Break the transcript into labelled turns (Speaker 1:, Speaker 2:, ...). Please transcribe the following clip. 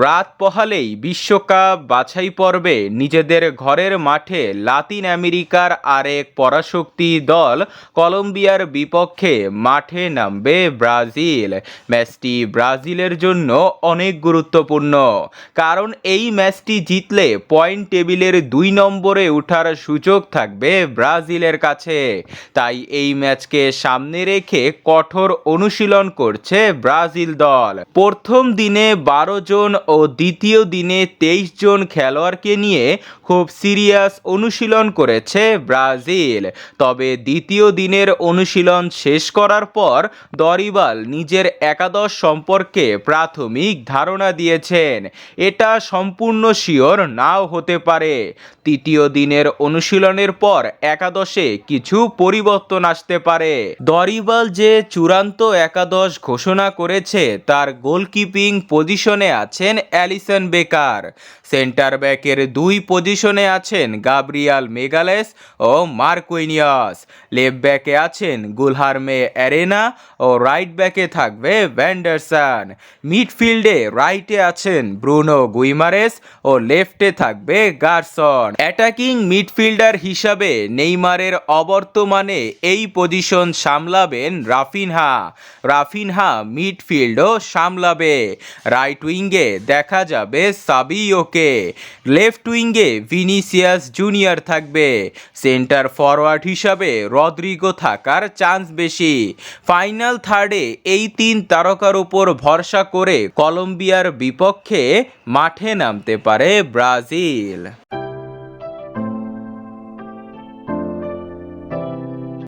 Speaker 1: রাত পহালেই বিশ্বকাপ বাছাই পর্বে নিজেদের ঘরের মাঠে লাতিন আমেরিকার আরেক পরাশক্তি দল কলম্বিয়ার বিপক্ষে মাঠে নামবে ব্রাজিল। ম্যাচটি ব্রাজিলের জন্য অনেক গুরুত্বপূর্ণ। কারণ এই ম্যাচটি জিতলে পয়েন্ট টেবিলের দুই নম্বরে ওঠার সুযোগ থাকবে ব্রাজিলের কাছে। তাই এই ম্যাচকে সামনে রেখে কঠোর অনুশীলন করছে ব্রাজিল দল। প্রথম দিনে বারো জন ও দ্বিতীয় দিনে তেইশ জন খেলোয়াড়কে নিয়ে খুব সিরিয়াস অনুশীলন করেছে ব্রাজিল। তবে দ্বিতীয় দিনের অনুশীলন শেষ করার পর দরিবাল নিজের একাদশ সম্পর্কে প্রাথমিক ধারণা দিয়েছেন। এটা সম্পূর্ণ শিওর নাও হতে পারে। তৃতীয় দিনের অনুশীলনের পর একাদশে কিছু পরিবর্তন আসতে পারে। দরিবাল যে চূড়ান্ত একাদশ ঘোষণা করেছে, তার গোলকিপিং পজিশনে আছেন অ্যালিসন বেকার। সেন্টার ব্যাকের দুই পজিশনে আছেন গাব্রিয়াল মেগালেস ও মার্কুইনিয়াস লেফট ব্যাকে আছেন গুলহারমে অ্যারেনা ও রাইট ব্যাকে থাকবে ভ্যান্ডারসন। মিডফিল্ডে রাইটে আছেন ব্রুনো গুইমারেস ও লেফটে থাকবে গার্সন। অ্যাটাকিং মিডফিল্ডার হিসাবে নেইমারের অবর্তমানে এই পজিশন সামলাবেন রাফিনহা। রাফিনহা মিডফিল্ডও সামলাবে। রাইট উইঙ্গে দেখা যাবে সাবিওকে। লেফট উইঙ্গে ভিনিসিয়াস জুনিয়র থাকবে। সেন্টার ফরওয়ার্ড হিসাবে রদ্রিগো থাকার চান্স বেশি। ফাইনাল থার্ডে এই তিন তারকার উপর ভরসা করে কলম্বিয়ার বিপক্ষে মাঠে নামতে পারে ব্রাজিল।